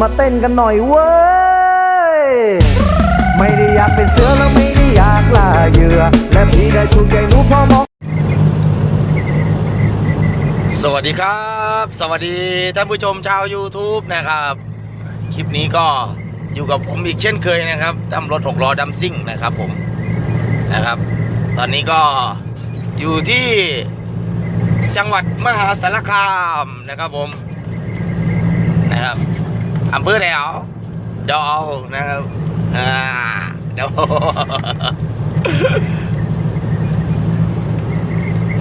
มาเต้นกันหน่อยเว้ย ไม่ได้อยากเป็นเสือแล้วไม่ได้อยากล่าเหยื่อ และพี่ได้ถูกใจหนูพอมองสวัสดีครับ สวัสดีท่านผู้ชมชาว YouTube นะครับ คลิปนี้ก็อยู่กับผมอีกเช่นเคยนะครับตำรถหกล้อดัมซิ่งนะครับผมนะครับ ตอนนี้ก็อยู่ที่จังหวัดมหาสารคามนะครับผมนะครับ อำเภอแถวดาวนะครับ อ่าดี๋ยว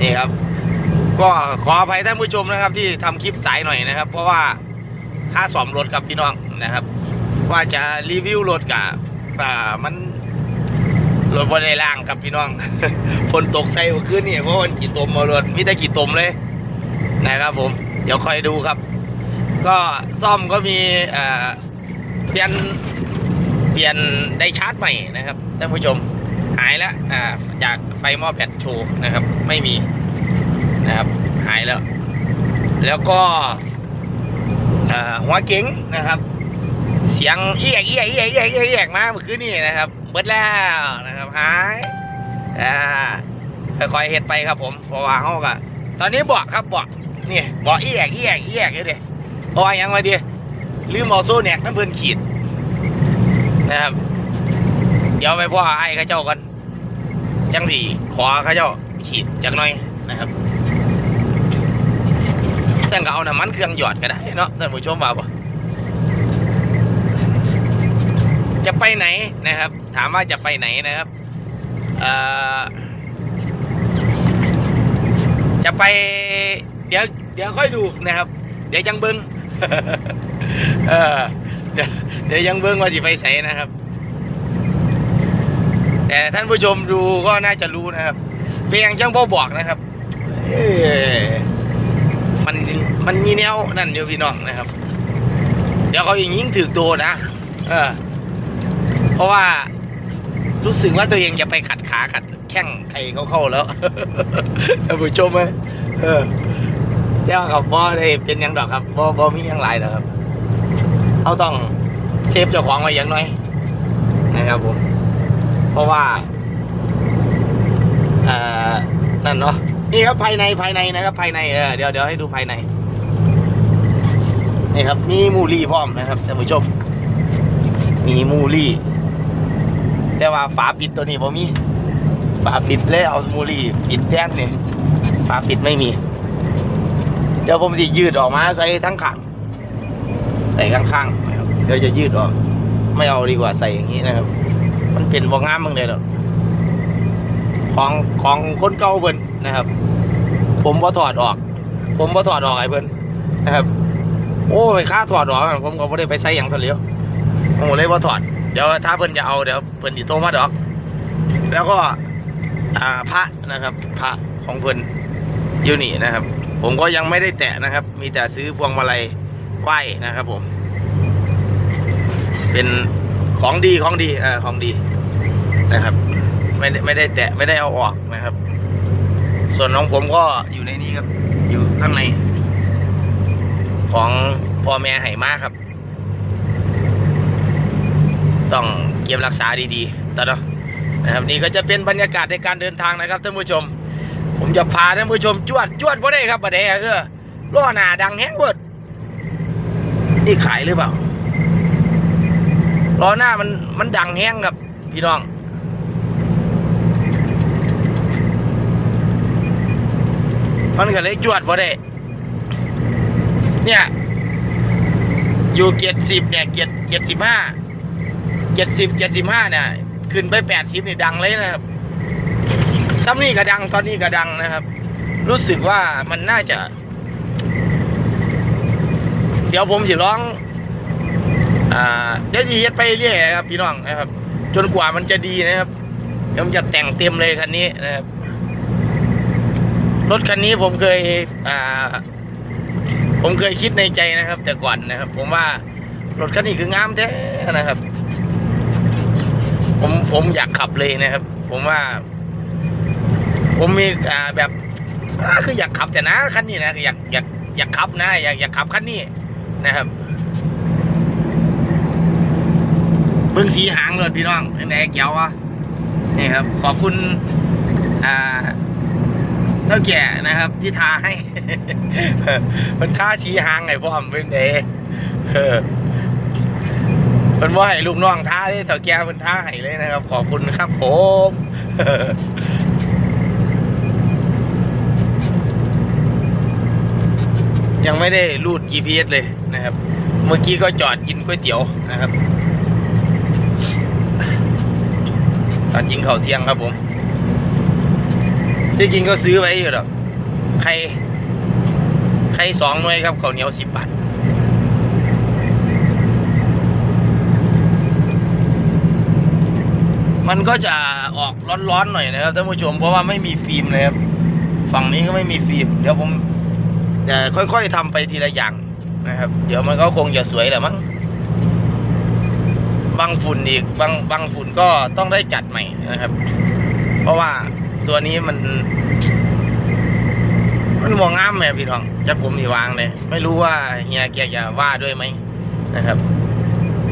นี่ครับ ก็ขออภัยท่านผู้ชมนะครับ ที่ทำคลิปสายหน่อยนะครับ เพราะว่าค่าสอมรถครับพี่น้องนะครับ ว่าจะรีวิวรถกับอ่ามันรถบนในล่างครับพี่น้องฝนตกใส่เมื่อคืนนี่เพราะมันกี่ตมมารถมีแต่กี่ตมเลย นะครับผม เดี๋ยวคอยดูครับ ก็ซ่อมก็มีเปลี่ยนเปลี่ยนได้ชาร์จใหม่นะครับท่านผู้ชมหายแล้วจากไฟหม้อแบตโชว์นะครับ ไม่มีนะครับหายแล้ว แล้วก็หัวเก๋งนะครับ เสียงเอียกเอียกเอียกเอียกเอียกเอียกมาเมื่อคืนนี้นะครับเบิดแล้วนะครับหายอ่าค่อยๆเฮ็ดไปครับผมเพราะว่าเขาก็ตอนนี้บอกครับบอกนี่บอกเอียกเอียกเอียกอยู่ดิ เพราะว่ายังไงดีลืมเอาโซ่แหนกน้ำเพิ่นขีดนะครับ เดี๋ยวไปพ่อไอ้ข้าเจ้ากันจังสีขอข้าเจ้าขีดจักหน่อยนะครับท่ก็เอาน้ำมันเครื่องหยอดก็ได้เนาะท่านผู้ชมว่าบ่จะไปไหนนะครับ ถามว่าจะไปไหนนะครับเออจะไป เดี๋ยวเดี๋ยวค่อยดูนะครับ เดี๋ยวยังเบิ้ง เออเดี๋ยวยังเบิ้งว่าสิไปใสนะครับ แต่ท่านผู้ชมดูก็น่าจะรู้นะครับเพียงจังพ่อบอกนะครับมันมันมีแนวนั่นอยู่พี่น้องนะครับ เดี๋ยวเขาอย่างยิ่งถือตัวนะเออ เพราะว่ารู้สึกว่าตัวเองจะไปขัดขาขัดแข้งใครเขาเข้าแล้วท่านผู้ชมไหมเออ เดี๋ยวครับบอได้เป็นหยังดอกครับบอบอมีหยังหลายดอกครับเขาต้องเซฟเจ้าของไว้อย่างน้อยนะครับผม เพราะว่าเอ่อนั่นเนาะนี่ครับภายในภายในนะครับ ภายในเออเดี๋ยวเดี๋ยวให้ดูภายในนี่ครับ มีมูลี่พร้อมนะครับท่านผู้ชมมีมูลี่ แต่ว่าฝาปิดตัวนี้ผมมี ฝาปิดเลยเอามูลี่ปิดแท่นนี่ฝาปิดไม่มี เดี๋ยวผมจะยืดออกมาใส่ทั้งข้างใส่ข้างๆนะครับเดี๋ยวจะยืดออก ไม่เอาดีกว่าใส่อย่างนี้นะครับ มันเป็นบ่งามมึงเลยหรอกของของคนเก่าเพิ่นนะครับ ผมบ่ถอดออก ผมบ่ถอดออกไอ้เพิ่นนะครับ โอ้ยค่าถอดออกผมก็บ่ได้ไปใส่หยังเท่าเดียวผมเลยบ่ถอดเดี๋ยวถ้าเพิ่นจะเอาเดี๋ยวเพิ่นสิโทรมาดอก แล้วก็อ่าพระนะครับ พระของเพิ่นอยู่นี่นะครับ ผมก็ยังไม่ได้แตะนะครับ มีแต่ซื้อพวงมาลัยไหว้นะครับผม เป็นของดีของดีเออของดีนะครับ ไม่ได้ไม่ได้แตะไม่ได้เอาออกนะครับ ส่วนของผมก็อยู่ในนี้ครับ อยู่ข้างใน ของพ่อแม่ไห่มาครับ ต้องเก็บรักษาดีๆตอนนาะนะครับ นี่ก็จะเป็นบรรยากาศในการเดินทางนะครับท่านผู้ชม ผมจะพาท่านผู้ชมจวดจวดบ่ได้ครับบ่ได้คือล้อหน้าดังแฮงเบิดนี่ขายหรือเปล่าล้อหน้ามันมันดังแฮงครับ พี่น้องมันก็เลยจวดบ่ได้เนี่ย อยู่เกียรสิบเนี่ย เกียรเกียรสิบห้าเกียรสิบเกียรสิบห้าเนี่ย ขึ้นไปแปดสิบนี่ดังเลยนะครับ ซ้ำนี่ก็ดังตอนนี้ก็ดังนะครับ รู้สึกว่ามันน่าจะ เดี๋ยวผมสิร้อง อ่าเดี๋ยวจะเฮ็ดไปเรื่อยครับ พี่น้องนะครับ จนกว่ามันจะดีนะครับเดี๋ยวผมจะแต่งเต็มเลยคันนี้นะครับรถคันนี้ผมเคย อ่า ผมเคยคิดในใจนะครับ แต่ก่อนนะครับ ผมว่ารถคันนี้คืองามแท้นะครับ ผมผมอยากขับเลยนะครับ ผมว่า ผมมีอ่าแบบคืออยากขับแต่นะคันนี้นะอยากอยากอยากขับนะอยากอยากขับคันนี้นะครับเบิ่งสีหางรถพี่น้องเป็นไงเกี่ยววะนี่ครับ ขอบคุณอ่าเท่าแก่นะครับ ที่ทาให้มันท่าสีหางไงพ่อมเป็นเออมันว่าให้ลูกน้องท้าเลยเท่าแก่มันท้าให้เลยนะครับ ขอบคุณครับผม ยังไม่ได้รูด GPS เลยนะครับ เมื่อกี้ก็จอดกินก๋วยเตี๋ยวนะครับตอนกินข้าวเที่ยงครับผม ที่จริงก็ซื้อไว้อยู่หรอกใคร ใครสองหน่วยครับข้าวเหนียวสิบบาทมันก็จะออกร้อนๆหน่อยนะครับท่านผู้ชมเพราะว่าไม่มีฟิล์มเลยครับ ฝั่งนี้ก็ไม่มีฟิล์ม เดี๋ยวผม จะค่อยๆทำไปทีละอย่างนะครับ เดี๋ยวมันก็คงจะสวยแหละมั้งบางฝุ่นอีกบางบางฝุ่นก็ต้องได้จัดใหม่นะครับ เพราะว่าตัวนี้มัน มันมองงามไหมพี่น้องจะผมมีวางเลย ไม่รู้ว่าเฮียแกจะว่าด้วยไหมนะครับ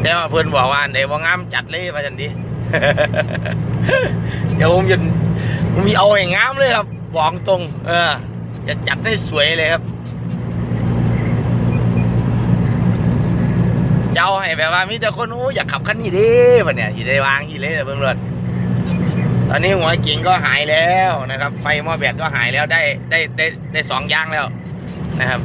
แต่ว่าเพื่อนบอกว่าเดี๋ยวว่างามจัดเลยมาจันดีเดี๋ยวผมจะผมมีเอาอย่างงามเลยครับบอกตรง เออ จะจัดให้สวยเลยครับ เจ้าให้แบบว่ามีแต่คนโอ้อยากขับคันนี้ดิบัดเนี่ยอยู่ได้วางอีเลยเบิ่งรถตอนนี้หัวกิ่งก็หายแล้วนะครับ ไฟหม้อแบตก็หายแล้วได้ได้ได้ได้สองยางแล้วนะครับ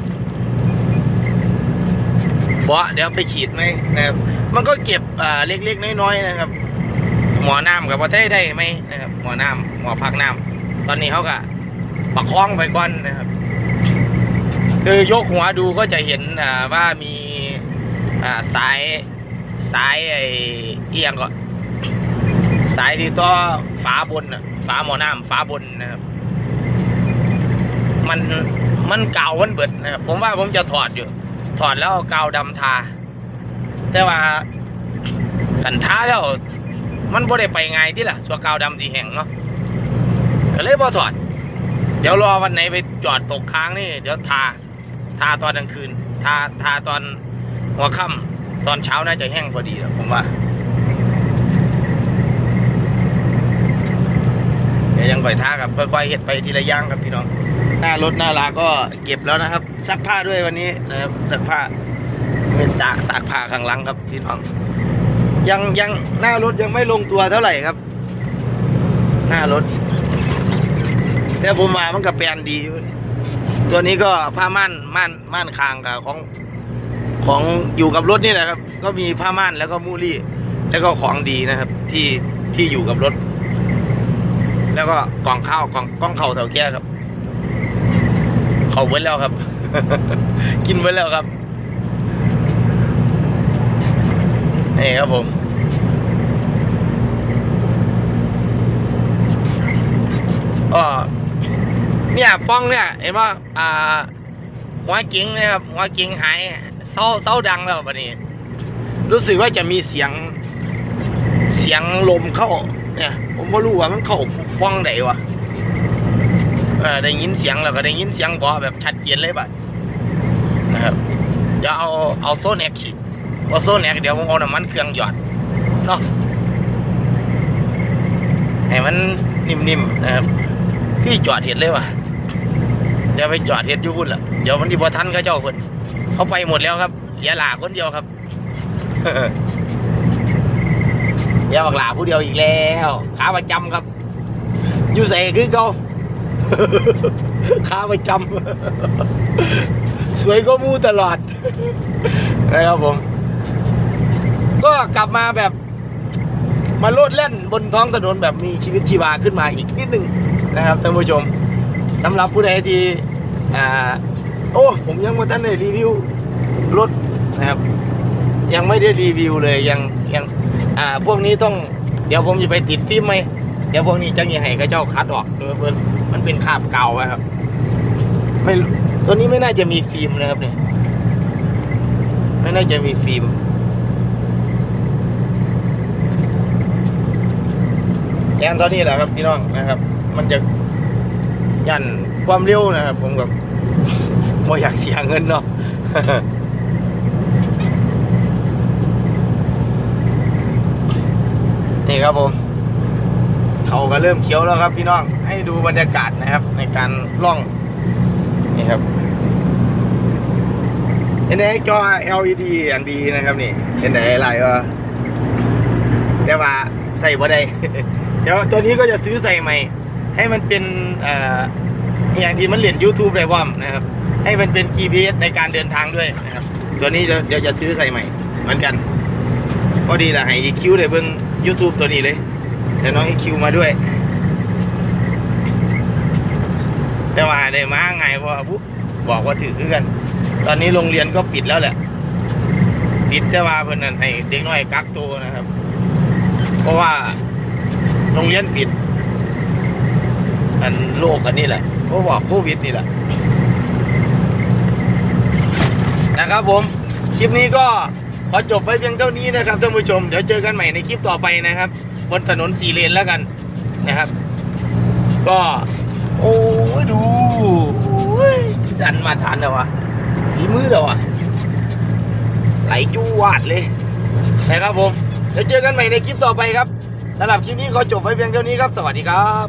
เบาะเดี๋ยวไปฉีดไหมนะครับมันก็เก็บอ่าเล็กๆน้อยๆนะครับ หมอน้ำกับประเทศได้ไหมนะครับ หมอน้ำหมอพักน้ำตอนนี้เขาก็ ประคองไปก่อนนะครับ คือยกหัวดูก็จะเห็นอ่าว่ามีอ่าสายสายไอ้เอียงก็สายที่ต่อฝาบนฝาหมอน้ำฝาบนนะครับ มันมันเก่ามันเบิดนะครับผมว่าผมจะถอดอยู่ ถอดแล้วเอากาวดำทา แต่ว่ากันท้าแล้วมันบ่ได้ไปไงที่ล่ะสัวกาวดำสีแห้งเนาะก็เลยบ่ถอด ดี๋ยวรอวันไหนไปจอดตกค้างนี่ เดี๋ยวทา ทาตอนกลางคืน ทา ทาตอนหัวค่ำตอนเช้าน่าจะแห้งพอดีผมว่า เดี๋ยวยังปล่อยท่ากับค่อยๆเห็ดไปทีละย่างครับพี่น้อง หน้ารถหน้าลาก็เก็บแล้วนะครับ ซักผ้าด้วยวันนี้นะครับ ซักผ้า เป็นตากตากผ้าข้างหลังครับพี่น้อง ยังยังหน้ารถยังไม่ลงตัวเท่าไหร่ครับ หน้ารถ แต่ผมมามันก็แปลนดีอยู่ตัวนี้ก็ผ้าม่านม่านม่านคางกับของของอยู่กับรถนี่แหละครับ ก็มีผ้าม่านแล้วก็มูลี่ แล้วก็ของดีนะครับ ที่ที่อยู่กับรถ แล้วก็กล่องข้าวกล่องกล่องเข่าวเถาแก่ครับ เขาเบิ้แล้วครับ กินเบิ้แล้วครับนี่ครับผมก็ เนี่ยป้องเนี่ยเห็นว่าอ่าหัวกิ้งนะครับหัวกิ้งหายเศร้าเศร้าดังแล้วบัดนี้ รู้สึกว่าจะมีเสียง เสียงลมเข้า เนี่ย ผมไม่รู้ว่ามันเข้าป้องไหนวะเออได้ยินเสียงแล้วก็ได้ยินเสียงบาะแบบชัดเจนเลยบัดนะครับเดี๋ยวเอาเอาโซนแอกขีดเอาโซนแอกเดี๋ยวผมเอาน้ำมันเครื่องหยอดเนาะให้มันนิ่มๆนะครับพี่จอดเห็ดเลยว่ะ เดี๋ยวไปจอดเห็ดอยู่พุ่นละเดี๋ยวมันดีบอทันเขาเจ้าคนเขาไปหมดแล้วครับเหลือหลาคนเดียวครับเหลือบักหลาผู้เดียวอีกแล้วขาประจำครับอยู่ใส่คือเขาขาประจำสวยก็มูตลอดนะครับผม ก็กลับมาแบบมาโลดเล่นบนท้องถนนแบบมีชีวิตชีวาขึ้นมาอีกนิดนึงนะครับท่านผู้ชม สำหรับผู้ใดที่อ่าโอ้ผมยังไม่ทันได้รีวิวรถนะครับ ยังไม่ได้รีวิวเลยยังยังอ่าพวกนี้ต้องเดี๋ยวผมจะไปติดฟิล์มไหมเดี๋ยวพวกนี้จะมีให้กระเจ้าคัดออกโดยเพิ่นมันเป็นคราบเก่าครับไม่ตัวนี้ไม่น่าจะมีฟิล์มนะครับเนี่ยไม่น่าจะมีฟิล์มแอนตอนนี้แหละครับพี่น้องนะครับ มันจะ ยันความเร็วนะครับผมกับไม่อยากเสียเงินเนาะนี่ครับผมเขาก็เริ่มเขียวแล้วครับพี่น้องให้ดูบรรยากาศนะครับ ในการล่องนี่ครับเห็นไหมจอ LED อันดีนะครับนี่เห็นไหนอะไรก็แต่ว่าใส่บ่ได้ เดี๋ยวตัวนี้ก็จะซื้อใส่ใหม่ ให้มันเป็นอ่ออย่างที่มันเรียญ YouTube ได้ว่อมนะครับ ให้มันเป็น GPS ในการเดินทางด้วยนะครับ ตัวนี้เดี๋ยวจะซื้อใส่ใหม่ เหมือนกัน ก็ดีละให้ EQ เลยเบิ่ง YouTube ตัวนี้เลยเดี๋ยวน้อง EQ มาด้วย แต่ว่าได้มาไงเพราะว่าบุ๊บอกว่าถือคือกัน ตอนนี้โรงเรียนก็ปิดแล้วแหละ ปิดแต่ว่าเพิ่นนั่นให้เด็กน้อยกักตัวนะครับ เพราะว่าโรงเรียนปิด อันโรคอันนี้แหละเพราะว่าโควิดนี่แหละ นะครับผม คลิปนี้ก็ขอจบไว้เพียงเท่านี้นะครับท่านผู้ชม เดี๋ยวเจอกันใหม่ในคลิปต่อไปนะครับ บนถนนสีเลนแล้วกันนะครับ ก็ โอ้ยดูดันมาทันแล้ววะฝีมือแล้ววะไหลจูวาดเลยนะครับผม เดี๋ยวเจอกันใหม่ในคลิปต่อไปครับสำหรับคลิปนี้ขอจบไว้เพียงเท่านี้ครับ สวัสดีครับ